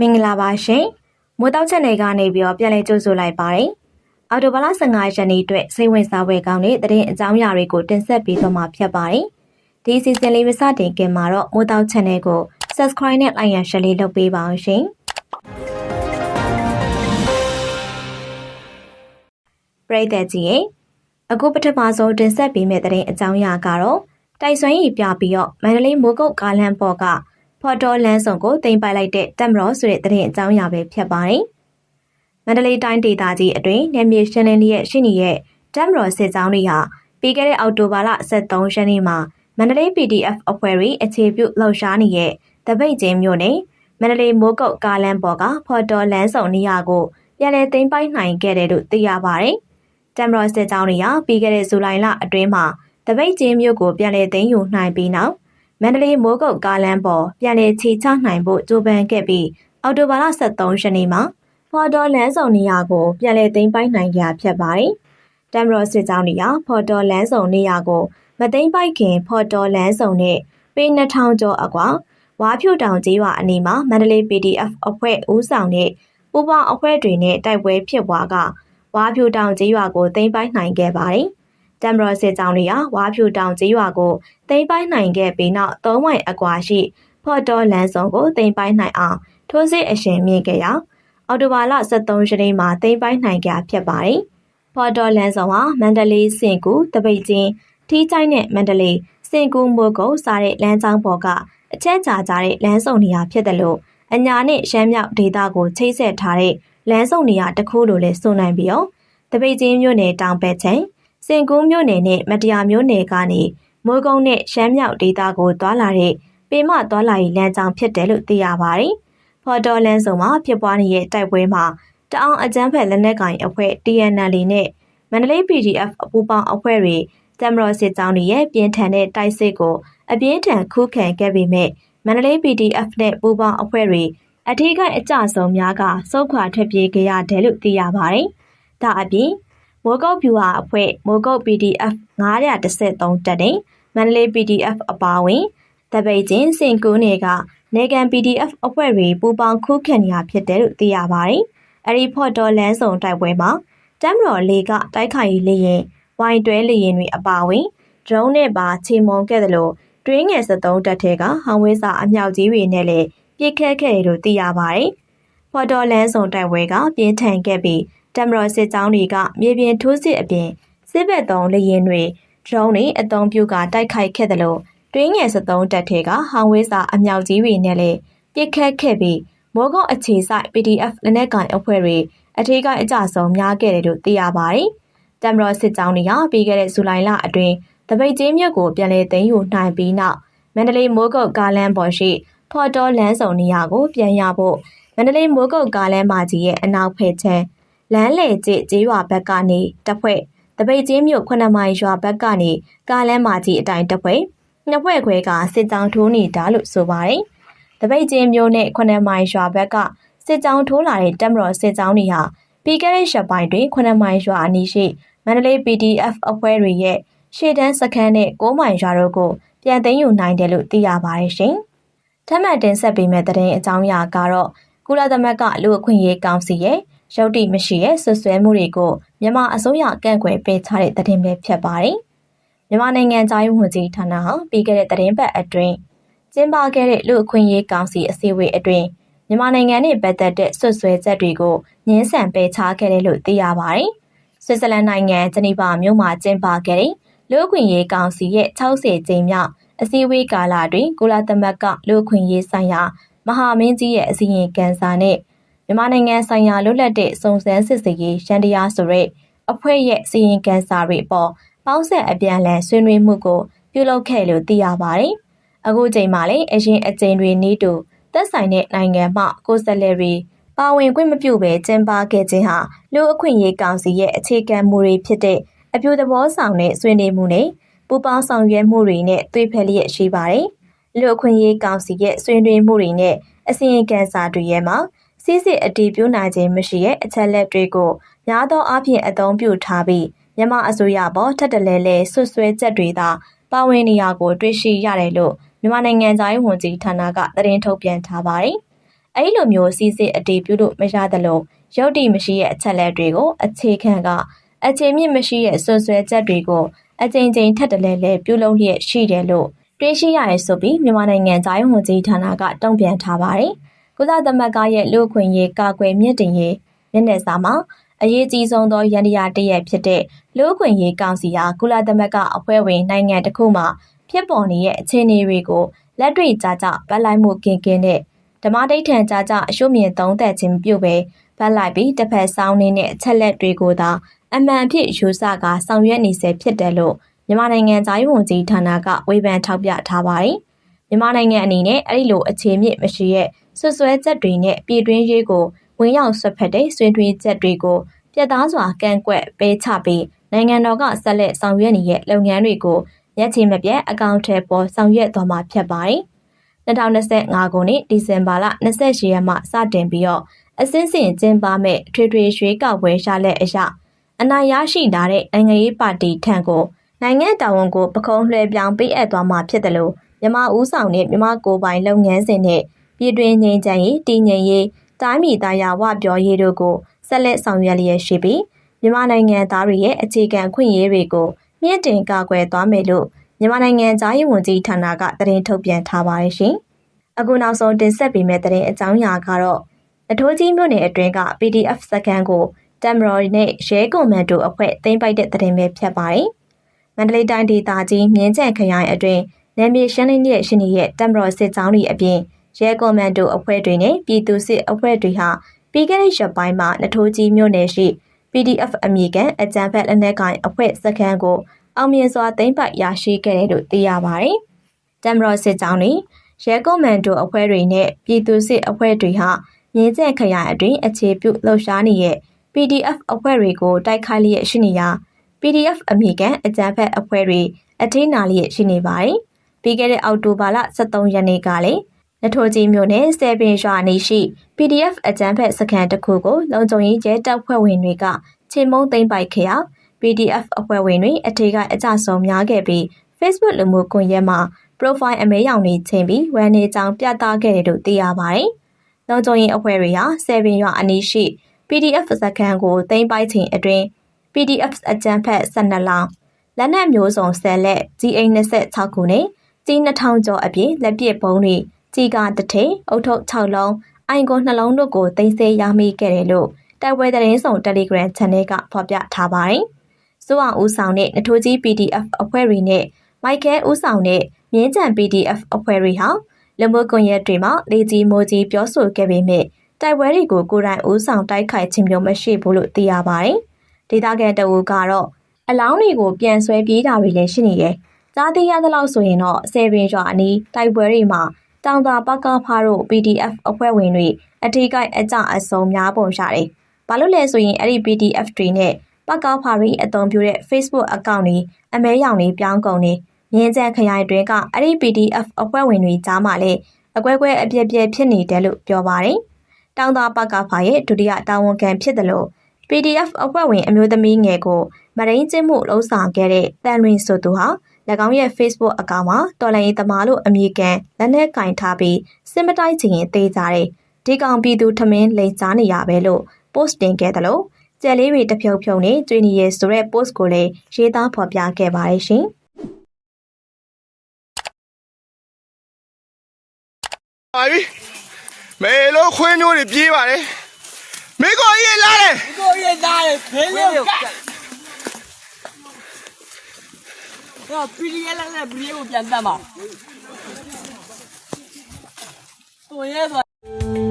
မင်္ဂလာပါရှင်မိုးတောက်ချက်နယ်ကနေပြီးတော့ပြန်လည်ကြိုဆိုလိုက်ပါတယ်အော်တိုဘလာ15ရက်နေ့အတွက်စိတ်ဝင်စားဖွယ်ကောင်းတဲ့သတင်းအကြောင်းအရာတွေကိုတင်ဆက်ပေးသွားမှာဖြစ်ပါတယ်ဒီစီစဉ်လေးမစတင်ခင်မှာတော့မိုးတောက်ချက်နယ်ကို subscribe နဲ့ like ရ share လေးလုပ်ပေးပါအောင်ရှင်ပရိသတ်ကြီးရဲ့အခုပထမဆုံးတင်ဆက်ပေးမယ့်သတင်းအကြောင်းအရာကတော့တိုက်စွမ်းရည်ပြပြီးတော့မန္တလေးမိုးကုတ်ကားလမ်းပေါ်က ဖော်တော်လန်းဆောင်ကိုတင်ပိုက်လိုက်တဲ့တက်မတော်ဆိုတဲ့သတင်းအကြောင်းအရာပဲဖြစ်ပါတယ်။မန္တလေးတိုင်းဒေသကြီးအတွင်းနေမြေရှင်းလင်းရဲ့ရှိနေတဲ့တက်မတော်စစ်ကြောင်းတွေဟာပြီးခဲ့တဲ့အောက်တိုဘာလ23ရက်နေ့မှာမန္တလေး PDF အဖွဲ့တွေအခြေပြုလှုပ်ရှားနေတဲ့တပိတ်ကျင်းမြို့နယ်မန္တလေးမိုးကုတ်ကားလမ်းပေါ်ကဖော်တော်လန်းဆောင်နေရာကိုပြန်လည်သိမ်းပိုက်နိုင်ခဲ့တယ်လို့သိရပါတယ်။တမ်မတော်စစ်ကြောင်းတွေကပြီးခဲ့တဲ့ဇူလိုင်လအတွင်းမှာတပိတ်ကျင်းမြို့ကိုပြန်လည်သိမ်းယူနိုင်ပြီးနောက် မန္တလေးမိုးကုတ်ကားလမ်းပေါ်ပြန်လည်ခြေချနိုင်ဖို့ကြိုးပမ်းခဲ့ပြီးအော်တိုဘာလ23ရက်နေ့မှာဖော်တော်လန်းဆောင်နေရာကိုပြန်လည်သိမ်းပိုက်နိုင်ကြဖြစ်ပါတယ်။တမ်ရောစစ်ကြောင်းတွေကဖော်တော်လန်းဆောင်နေရာကိုမသိမ်းပိုက်ခင်ဖော်တော်လန်းဆောင်နဲ့ပေ2000ကျော်အကွာဝါဖြူတောင်ကျေးရွာအနီးမှာမန္တလေး PDF အဖွဲ့ဦးဆောင်တဲ့ပူပေါင်းအဖွဲ့တွေနဲ့တိုက်ပွဲဖြစ်ပွားကဝါဖြူတောင်ကျေးရွာကိုသိမ်းပိုက်နိုင်ခဲ့ပါတယ်။ တမ်ဘရော့စစ်ကြောင်းတွေကဝါဖြူတောင်ကျေးရွာကိုသိမ်းပိုက်နိုင်ခဲ့ပြီးနောက်၃မိုင်အကွာရှိဖော်တော်လန်စုံကိုသိမ်းပိုက်နိုင်အောင်ထိုးစစ်အရှင်မြင့်ခဲ့ရာအော်တိုဘာလ23ရက်နေ့မှာသိမ်းပိုက်နိုင်ကြဖြစ်ပါတယ်။ဖော်တော်လန်စုံဟာမန္တလေးစင်ကူတပိတ်ချင်းထီးချိုင်းနဲ့မန္တလေးစင်ကူမိုးကုတ်စားတဲ့လမ်းကြောင်းပေါ်ကအချက်ချာကြတဲ့လမ်းစုံနေရာဖြစ်တယ်လို့အညာနဲ့ရှမ်းမြောက်ဒေသကိုချိတ်ဆက်ထားတဲ့လမ်းစုံနေရာတစ်ခုလိုလဲဆိုနိုင်ပြီးတော့တပိတ်ချင်းမြို့နယ်တောင်ဘက်ချင်း စင်ကူးမြို့နယ်နဲ့မတရားမြို့နယ်ကနေမိုးကုံနဲ့ရှမ်းမြောက်ဒေသကိုသွာလာတဲ့ပေမသွာလာရေးလမ်းကြောင်းဖြစ်တယ်လို့သိရပါတယ်။ဖော်တော်လန်းစုံမှာဖြစ်ပွားနေတဲ့တိုက်ပွဲမှာတအောင်အကြမ်းဖက်လက်နက်ကင်အဖွဲ့ TNL နဲ့မန္တလေး PDF အပူပေါင်းအဖွဲ့တွေတမတော်စစ်ကြောင်းတွေရဲ့ပြင်းထန်တဲ့တိုက်စစ်ကိုအပြင်းထန်ခုခံခဲ့ပေမဲ့မန္တလေး PDF နဲ့ပူပေါင်းအဖွဲ့တွေအထူးကအကြဆုံးများကစုခွာထွက်ပြေးကြရတယ်လို့သိရပါတယ်။ဒါအပြင် မိုးကုတ်ဖြူဟာအဖွဲ့မိုးကုတ် PDF 913တက်တဲ့မန္တလေး PDF အပါအဝင်တပိတ်ချင်းစင်ကူးနေကနေကန် PDF အဖွဲ့တွေပူးပေါင်းခုခံနေရဖြစ်တယ်လို့သိရပါတယ်။အဲဒီဖော့တော်လန်းဆောင်တိုက်ပွဲမှာတမ်မတော်လေးကတိုက်ခိုက်ရေးလေရင်ဝိုင်တွဲလေရင်တွေအပါအဝင်ဒရုန်းနဲ့ပါချေမုံခဲ့တယ်လို့တွင်းငယ်73တက်ထဲကဟောင်ဝဲစာအမြောက်ကြီးတွေနဲ့လည်းပြစ်ခတ်ခဲ့တယ်လို့သိရပါတယ်။ဖော်တော်လန်းဆောင်တိုက်ပွဲကပြင်းထန်ခဲ့ပြီး တမတော်စစ်ကြောင်းတွေကမြေပြင်ထိုးစစ်အပြင်စစ်ဘက်သုံးလေရင်တွေဒရုန်းတွေအုံပြုကတိုက်ခိုက်ခဲ့တယ်လို့တွင်းငယ်73တပ်ထဲကဟောင်ဝဲစာအမြောက်ကြီးတွေနဲ့လည်းပြစ်ခတ်ခဲ့ပြီးမောကုတ်အခြေဆိုင် PDF လက်နက်ကိုင်အဖွဲ့တွေအထူးကအကြဆုံးများခဲ့တယ်လို့သိရပါတယ်။တမတော်စစ်ကြောင်းတွေကပြီးခဲ့တဲ့ဇူလိုင်လအတွင်းတပိတ်ကျင်းမြစ်ကိုပြန်လည်သိမ်းယူနိုင်ပြီးနောက်မန္တလေးမိုးကုတ်ကားလမ်းပေါ်ရှိဖော်တော်လမ်းဆောင်နေရာကိုပြန်ရဖို့မန္တလေးမိုးကုတ်ကားလမ်းမကြီးရဲ့အနောက်ဖက်ချမ်း လမ်းလေကျစ်ကျေးရွာဘက်ကနေတပ်ဖွဲ့တပိတ်ချင်းမြို့ခုနှစ်မိုင်ရွာဘက်ကနေကားလမ်းမကြီးအတိုင်းတပ်ဖွဲ့နှစ်ဖွဲ့ခွဲကစစ်ကြောင်းထိုးနေတာလို့ဆိုပါတယ်။တပိတ်ချင်းမြို့နဲ့ခုနှစ်မိုင်ရွာဘက်ကစစ်ကြောင်းထိုးလာတဲ့တပ်မတော်စစ်ကြောင်းတွေဟာပြီးခဲ့တဲ့ရက်ပိုင်းတွင်ခုနှစ်မိုင်ရွာအနီးရှိမန္တလေး PDF အဖွဲ့တွေရဲ့ရှေ့တန်းစခန်းနဲ့6မိုင်ရွာတို့ကိုပြန်သိမ်းယူနိုင်တယ်လို့သိရပါတယ်ရှင်။ထပ်မံတင်ဆက်ပေးမယ့်သတင်းအကြောင်းအရာကတော့ကုလသမဂ္ဂလူအခွင့်အရေးကောင်စီရဲ့ ရုပ်တိမရှိတဲ့ဆွဆွဲမှုတွေကိုမြန်မာအစိုးရကန့်ကွယ်ပယ်ချတဲ့သတင်းပဲဖြစ်ပါတယ်။မြန်မာနိုင်ငံသားရေးဝန်ကြီးဌာနဟာပြီးခဲ့တဲ့သတင်းပတ်အတွင်းကျင်းပခဲ့တဲ့လူအခွင့်အရေးကောင်စီအစည်းအဝေးအတွင်းမြန်မာနိုင်ငံနဲ့ပတ်သက်တဲ့ဆွဆွဲချက်တွေကိုညှင်းဆန်ပယ်ချခဲ့တယ်လို့သိရပါတယ်။ဆွစ်ဇာလန်နိုင်ငံဂျနီဗာမြို့မှာကျင်းပခဲ့တဲ့လူအခွင့်အရေးကောင်စီရဲ့60ကြိမ်မြောက်အစည်းအဝေးကာလတွင်ကုလသမဂ္ဂလူအခွင့်အရေးဆိုင်ရာမဟာမင်းကြီးရဲ့အစည်းအဝေးကန်စာနဲ့ မြန်မာနိုင်ငံဆိုင်ရာလွတ်လပ်တဲ့စုံစမ်းစစ်ဆေးရေးရန်တရားဆိုတဲ့အဖွဲ့ရဲ့စီရင်ကန်စာတွေပေါ်ပေါင်းဆက်အပြန်လည်ဆွေးနွေးမှုကိုပြုလုပ်ခဲ့လို့သိရပါတယ်။အခုချိန်မှာလည်းအရင်အကြိမ်တွေနည်းတူသက်ဆိုင်တဲ့နိုင်ငံမှကိုယ်စားလှယ်တွေပါဝင်ခွင့်မပြုဘဲကျင်းပခဲ့ခြင်းဟာလူအခွင့်အရေးကောင်စီရဲ့အခြေခံမူတွေဖြစ်တဲ့အပြုသဘောဆောင်တဲ့ဆွေးနွေးမှုနဲ့ပူးပေါင်းဆောင်ရွက်မှုတွေနဲ့သွေးဖက်လျက်ရှိပါတယ်။လူအခွင့်အရေးကောင်စီရဲ့ဆွေးနွေးမှုတွေနဲ့အစီရင်ခံစာတွေရဲ့မှာ စစ်စစ်အတည်ပြုနိုင်ခြင်းမရှိတဲ့အချက်လက်တွေကိုများသောအားဖြင့်အသုံးပြုထားပြီးမြန်မာအစိုးရပေါ်ထပ်တလဲလဲဆွဆွဲချက်တွေသာပါဝင်နေရကိုတွေ့ရှိရတယ်လို့မြန်မာနိုင်ငံသားရေးဝန်ကြီးဌာနကသတင်းထုတ်ပြန်ထားပါတယ်။အဲဒီလိုမျိုးစီစစ်အတည်ပြုလို့မရသလိုရုပ်တည်မရှိရဲ့အချက်လက်တွေကိုအခြေခံကအခြေမြင့်မရှိရဲ့ဆွဆွဲချက်တွေကိုအကြိမ်ကြိမ်ထပ်တလဲလဲပြုလုပ်လျက်ရှိတယ်လို့တွေးရှိရတယ်ဆိုပြီးမြန်မာနိုင်ငံသားရေးဝန်ကြီးဌာနကတုံ့ပြန်ထားပါတယ်။ ကုလသမဂ္ဂရဲ့လူ့အခွင့်အရေးကာကွယ်မြင့်တင်ရေးမျက်နှာစာမှာအရေးကြီးဆုံးသောရန်တရားတစ်ရက်ဖြစ်တဲ့လူ့အခွင့်အရေးကောင်စီဟာကုလသမဂ္ဂအဖွဲ့ဝင်နိုင်ငံတစ်ခုမှဖြစ်ပေါ်နေတဲ့အခြေအနေတွေကိုလက်တွေ့ကြကြဗတ်လိုက်မှုကင်းကင်းနဲ့ဓမ္မဒိဋ္ဌံကြကြအရှုမြင်သုံးသက်ခြင်းမပြုဘဲဗတ်လိုက်ပြီးတစ်ဖက်ဆောင်နေတဲ့အချက်လက်တွေကိုသာအမှန်အဖြစ်ယူဆကဆောင်ရွက်နေစေဖြစ်တယ်လို့မြန်မာနိုင်ငံသားရေးဝန်ကြီးဌာနကဝေဖန်ထောက်ပြထားပါတယ်။မြန်မာနိုင်ငံအနေနဲ့အဲ့ဒီလိုအခြေမြင့်မရှိရဲ့ ဆွဆွဲချက်တွေနဲ့ပြည်တွင်းရေးကိုဝင်ရောက်ဆွတ်ဖက်တဲ့ဆွေးနွေးချက်တွေကိုပြတ်သားစွာကန့်ကွက်ပေးချပြီးနိုင်ငံတော်ကဆက်လက်ဆောင်ရွက်နေတဲ့လုပ်ငန်းတွေကိုရက်ချေမပြတ်အကောင့်ထဲပေါ်ဆောင်ရွက်သွားမှာဖြစ်ပါတယ်။2025ခုနှစ်ဒီဇင်ဘာလ28ရက်မှစတင်ပြီးတော့အစင်းစင်ကျင်းပမဲ့ထွေထွေရွေးကောက်ပွဲရလက်အရအနိုင်ရရှိလာတဲ့နိုင်ငံရေးပါတီထံကိုနိုင်ငံတာဝန်ကိုပခုံးလွှဲပြောင်းပေးအပ်သွားမှာဖြစ်တယ်လို့မြမဦးဆောင်တဲ့မြမကိုပိုင်လုပ်ငန်းစဉ်နဲ့ ပြည်တွင်းငြိမ်းချမ်းရေးတည်ငြိမ်ရေးတိုင်းပြည်သားယာဝပြောရေးတို့ကိုဆက်လက်ဆောင်ရွက်လျက်ရှိပြီးမြန်မာနိုင်ငံသားတွေရဲ့အခြေခံအခွင့်အရေးတွေကိုမြင့်တင်ကာကွယ်သွားမယ်လို့မြန်မာနိုင်ငံသားရေးဝန်ကြီးဌာနကသတင်းထုတ်ပြန်ထားပါတယ်ရှင်။အခုနောက်ဆုံးတင်ဆက်ပေးမယ့်သတင်းအကြောင်းအရာကတော့အထိုးကြီးမြို့နယ်အတွင်းက PDF စကန်ကိုတမ်မရော်နဲ့ရဲကွန်မန်ဒိုအဖွဲ့သိမ်းပိုက်တဲ့သတင်းပဲဖြစ်ပါတယ်။မန္တလေးတိုင်းဒေသကြီးမြင်းကျန်ခရိုင်အတွင်းနယ်မြေရှင်းလင်းတဲ့ရှင်ရဲ့တမ်မရော်စစ်ကြောင်းတွေအပြင် ရဲကွန်မန်ဒိုအဖွဲ့တွေနဲ့ပြည်သူစစ်အဖွဲ့တွေဟာပြီးခဲ့တဲ့ရက်ပိုင်းမှာနထိုးကြီးမြို့နယ်ရှိ PDF အမည်ခံအကြံဖက်လက်နက်ကိုင်အဖွဲ့စခန်းကိုအောင်မြင်စွာသိမ်းပိုက်ရရှိခဲ့တယ်လို့သိရပါတယ်။တမ်မရော်စစ်ကြောင်းတွေရဲကွန်မန်ဒိုအဖွဲ့တွေနဲ့ပြည်သူစစ်အဖွဲ့တွေဟာမြင်းကျက်ခရိုင်အတွင်းအခြေပြုလှုပ်ရှားနေတဲ့ PDF အဖွဲ့တွေကိုတိုက်ခိုက်လျက်ရှိနေရာ PDF အမိကန်အကြမ်းဖက်အဖွဲ့တွေအထင်းနာလျက်ရှိနေပါတယ်။ပြီးခဲ့တဲ့အောက်တိုဘာလ23ရက်နေ့ကလည်း နထိုးကြီးမြို့နယ်ဆယ်ပင်ရွာနေရှိ PDF အကြမ်းဖက်စခန်းတစ်ခုကို လုံခြုံရေးကျဲတပ်ဖွဲ့ဝင်တွေကချိန်မုံသိမ်းပိုက်ခဲ့ရာ PDF အဖွဲ့ဝင်တွေအထေကအကြဆုံးများခဲ့ပြီး Facebook လူမှုကွန်ရက်မှာ profile အမဲရောင်တွေချိန်ပြီးဝယ်နေကြောင်းပြသခဲ့တယ်လို့သိရပါတယ်။လုံခြုံရေးအဖွဲ့တွေဟာဆယ်ပင်ရွာအနီးရှိ PDF စခန်းကိုသိမ်းပိုက်ချိန်အတွင်း PDF အကြမ်းဖက်12လောင်းလက်နက်မျိုးစုံ10လက် G86 ခုနဲ့ကြီး2000 ကျော်အပြင်လက်ပစ်ပုံးတွေ ကြီးကားတစ်ထိန်အုတ်ထုပ်6လုံးအိုင်ကိုနှလုံးတို့ကိုသိမ်းဆည်းရမိခဲ့တယ်လို့တိုက်ပွဲသတင်းဆောင် Telegram Channel ကဖော်ပြထားပါတယ်။စိုးအောင်ဦးဆောင်တဲ့နထိုးကြီး PDF အဖွဲ့တွေနဲ့မိုက်ကဲဦးဆောင်တဲ့မြင်းကြံ PDF အဖွဲ့တွေဟာလူမှုကွန်ရက်တွေမှာလေကြီးမိုးကြီးပြောဆိုခဲ့ပေမဲ့တိုက်ပွဲတွေကိုကိုယ်တိုင်ဦးဆောင်တိုက်ခိုက်ခြင်းမျိုးမရှိဘူးလို့သိရပါတယ်။ဒေသခံတအူကတော့အလောင်းတွေကိုပြန်ဆွဲပြေးတာတွေလည်းရှိနေတယ်။ကြားသိရသလောက်ဆိုရင်တော့ဆယ်ပင်ရွာအနီးတိုက်ပွဲတွေမှာ တောင်သာပကဖားတို့ PDF အဖွဲ့ဝင်တွေအထိကိအကြအစုံများပုံရတယ်။ဘာလို့လဲဆိုရင်အဲ့ဒီ PDF တွေနဲ့ပကဖားတွေအသုံးပြုတဲ့ Facebook အကောင့်တွေအမဲရောင်တွေပြောင်းကုန်နေမြင်းကျန်ခရိုင်တွင်ကအဲ့ဒီ PDF အဖွဲ့ဝင်တွေကြားမှာလည်းအကွဲကွဲအပြက်ပြက်ဖြစ်နေတယ်လို့ပြောပါတယ်။တောင်သာပကဖားရဲ့ဒုတိယတာဝန်ခံဖြစ်တယ်လို့ PDF အဖွဲ့ဝင်အမျိုးသမီးငယ်ကိုမရင်းကျင်းမှုလှုံ့ဆော်ခဲ့တဲ့တန်ရင်ဆိုသူဟာ၎ င်းရဲ့ Facebook အကောင့်မှာတော်လိုင်းသမားလို့အမည်ကန်လက်နဲ့ကင်ထားပြီးစစ်မတိုက်ချင်ရင်သေးကြတယ်။ဒီကောင်ပြည်သူထမင်းလိန်စားနေရပဲလို့ post တင်ခဲ့တယ်လို့ကြက်လေးတွေတဖြုတ်ဖြုတ်နဲ့ကျွေးနေရဲဆိုတဲ့ post ကိုလည်းရေးသားဖော်ပြခဲ့ပါတယ်ရှင်။ပါပြီမေလို့ခွင်းမျိုးတွေပြေးပါလေမိကိုကြီးလာတယ်ကိုရသားရဖေးလို့ကဟော ပီရီရလာပီရီကိုပြန်တတ်မှာကိုရဲဆို